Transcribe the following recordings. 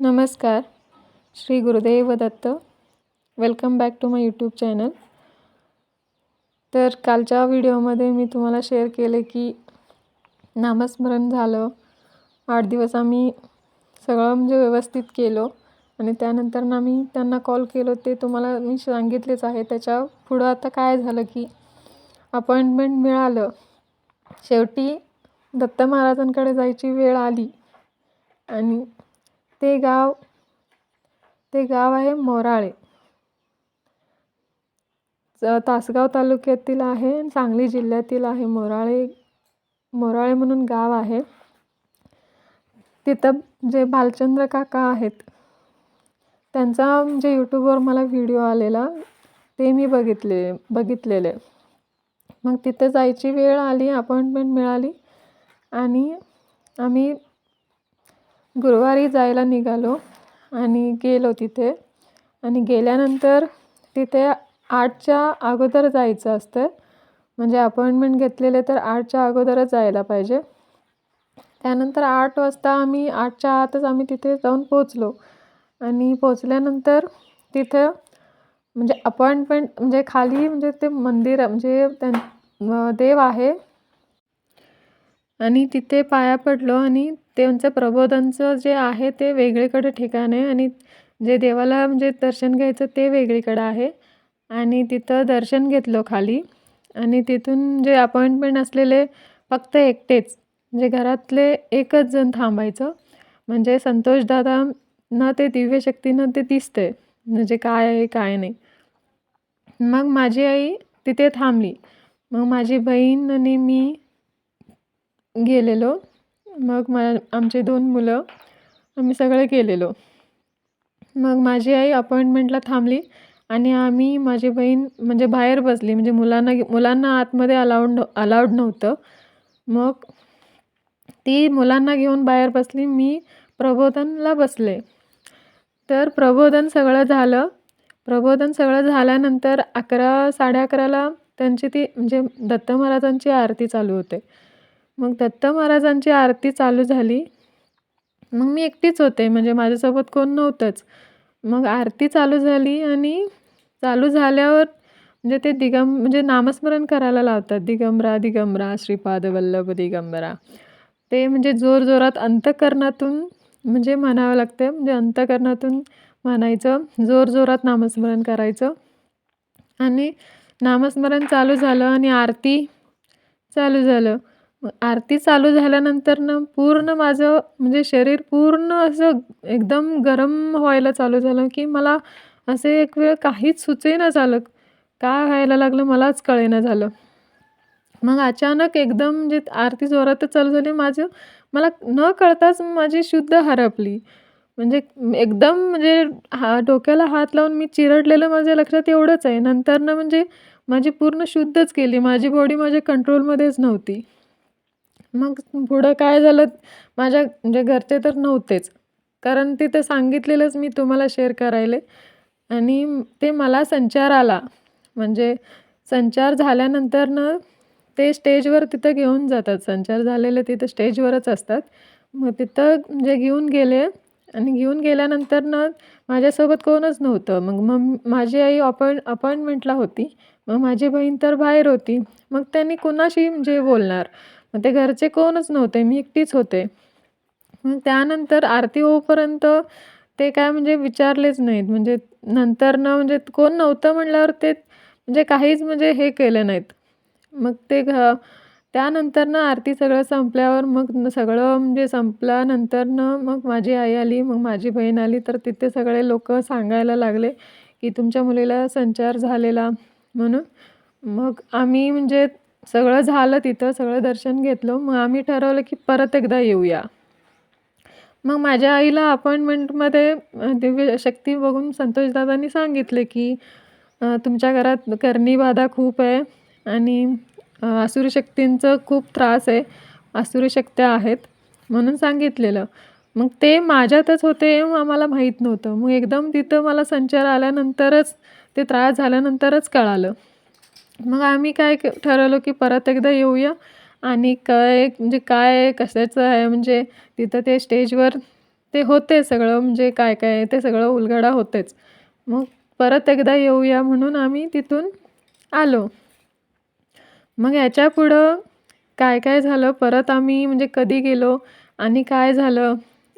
नमस्कार. Shri Gurudev Datta. Welcome back to my YouTube channel तर कालच्या व्हिडिओमध्ये मी तुम्हाला शेअर केले की नामस्मरण झालं. आठ दिवस आम्ही सगळं म्हणजे व्यवस्थित केलो. आणि त्यानंतर ना मी त्यांना कॉल केलो. ते तुम्हाला मी सांगितलेच आहे. त्याच्या पुढं आता काय झालं की अपॉइंटमेंट मिळालं. शेवटी दत्त महाराजांकडे जायची वेळ आली. आणि ते गाव ते गाव आहे मोराळे. तासगाव तालुक्यातील आहे सांगली जिल्ह्यातील आहे मोराळे मोराळे म्हणून गाव आहे. तिथं जे भालचंद्र काका आहेत त्यांचा म्हणजे यूट्यूबवर मला व्हिडिओ आलेला ते मी बघितले बघितलेले. मग तिथे जायची वेळ आली अपॉइंटमेंट मिळाली आणि आम्ही गुरुवारी जायला निघालो आणि गेलो तिथे. आणि गेल्यानंतर तिथे आठच्या अगोदर जायचं असतं. म्हणजे अपॉइंटमेंट घेतलेले तर आठच्या अगोदरच जायला पाहिजे. त्यानंतर आठ वाजता आम्ही आठच्या आतच आम्ही तिथे जाऊन पोचलो आणि पोचल्यानंतर तिथं म्हणजे अपॉइंटमेंट म्हणजे खाली म्हणजे ते मंदिर म्हणजे त्या देव आहे. आणि तिथे पाया पडलो आणि त्यांचं प्रबोधनचं जे आहे ते वेगळीकडे ठिकाण आहे आणि जे देवाला म्हणजे दर्शन घ्यायचं ते वेगळीकडं आहे. आणि तिथं दर्शन घेतलं खाली. आणि तिथून जे अपॉइंटमेंट असलेले फक्त एकटेच म्हणजे घरातले एकच जण थांबायचं. म्हणजे संतोषदादा ना ते दिव्यशक्तीनं ते दिसतंय म्हणजे काय आहे काय नाही. मग माझी आई तिथे थांबली. मग माझी बहीण आणि मी गेलेलो. मग मा आमचे दोन मुलं आम्ही सगळे गेलेलो. मग माझी आई अपॉइंटमेंटला थांबली आणि आम्ही माझी बहीण म्हणजे बाहेर बसली. म्हणजे मुलांना मुलांना आतमध्ये अलाउड अलाउड नव्हतं. मग ती मुलांना घेऊन बाहेर बसली. मी प्रबोधनला बसले. तर प्रबोधन सगळं झालं. प्रबोधन सगळं झाल्यानंतर अकरा साडे अकराला त्यांची ती म्हणजे दत्त महाराजांची आरती चालू होते. मग दत्त महाराजांची आरती चालू झाली. मग मी एकटीच होते म्हणजे माझ्यासोबत कोण नव्हतंच. मग आरती चालू झाली आणि चालू झाल्यावर म्हणजे ते दिगं म्हणजे नामस्मरण करायला लावतात. दिगंबरा दिगंबरा श्रीपाद वल्लभ दिगंबरा. ते म्हणजे जोरजोरात अंतकरणातून म्हणजे म्हणावं लागतं म्हणजे अंतकरणातून म्हणायचं जोरजोरात नामस्मरण करायचं. आणि नामस्मरण चालू झालं आणि आरती चालू झालं. आरती चालू झाल्यानंतर ना पूर्ण माझं म्हणजे शरीर पूर्ण असं एकदम गरम व्हायला चालू झालं की मला असे एक वेळ काहीच सुचेना झालं. काय व्हायला लागलं मलाच कळेना झालं. मग अचानक एकदम म्हणजे आरती जोरातच चालू झाली. माझं मला न कळताच माझी शुद्ध हरपली. म्हणजे एकदम म्हणजे हा डोक्याला हात लावून मी चिरडलेलं माझ्या लक्षात एवढंच आहे. नंतरनं म्हणजे माझी पूर्ण शुद्धच केली. माझी बॉडी माझ्या कंट्रोलमध्येच नव्हती. मग पुढं काय झालं? माझ्या म्हणजे घरचे तर नव्हतेच. कारण तिथं सांगितलेलंच मी तुम्हाला शेअर करायले. आणि ते मला संचार आला. म्हणजे संचार झाल्यानंतरनं ते स्टेजवर तिथं घेऊन जातात. संचार झालेले तिथं स्टेजवरच असतात. मग तिथं म्हणजे घेऊन गेले. आणि घेऊन गेल्यानंतर ना माझ्यासोबत कोणच नव्हतं. मग मग माझी आई अपॉइंट अपॉइंटमेंटला होती. मग माझी बहीण तर बाहेर होती. मग त्यांनी कुणाशी म्हणजे बोलणार. मग ते घरचे कोणच नव्हते मी एकटीच होते. मग त्यानंतर आरती होऊपर्यंत ते काय म्हणजे विचारलेच नाहीत. म्हणजे नंतर ना म्हणजे कोण नव्हतं म्हटल्यावर ते म्हणजे काहीच म्हणजे हे केलं नाहीत. मग ते घ त्यानंतर ना आरती सगळं संपल्यावर मग सगळं म्हणजे संपल्यानंतर मग माझी आई आली मग माझी बहीण आली. तर तिथे सगळे लोक सांगायला लागले की तुमच्या मुलीला संचार झालेला म्हणून. मग आम्ही म्हणजे सगळं झालं तिथं सगळं दर्शन घेतलं. मग आम्ही ठरवलं की परत एकदा येऊया. मग माझ्या आईला अपॉइंटमेंटमध्ये दिव्य शक्ती बघून संतोषदादांनी सांगितले की तुमच्या घरात करणी बाधा खूप आहे आणि आसुरी शक्तींचं खूप त्रास आहे आसुरी शक्त्या आहेत म्हणून सांगितलेलं. मग ते माझ्यातच होते आम्हाला माहीत नव्हतं. मग एकदम तिथं मला संचार आल्यानंतरच ते त्रास झाल्यानंतरच कळालं. मग आम्ही काय ठरवलं की परत एकदा येऊया. आणि काय म्हणजे काय कशाचं आहे म्हणजे तिथं ते स्टेजवर ते होते सगळं म्हणजे काय काय आहे ते सगळं उलगडा होतेच. मग परत एकदा येऊया म्हणून आम्ही तिथून आलो. मग याच्या पुढं काय काय झालं? परत आम्ही म्हणजे कधी गेलो? आणि काय झालं?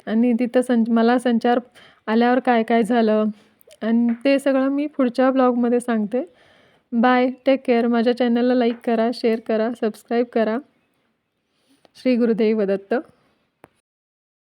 आणि तिथं सं मला संचार आल्यावर काय काय झालं? आणि ते सगळं मी पुढच्या ब्लॉगमध्ये सांगते. बाय टेक केअर माझ्या चॅनलला लाईक करा शेअर करा सबस्क्राईब करा. श्री गुरुदेव दत्त.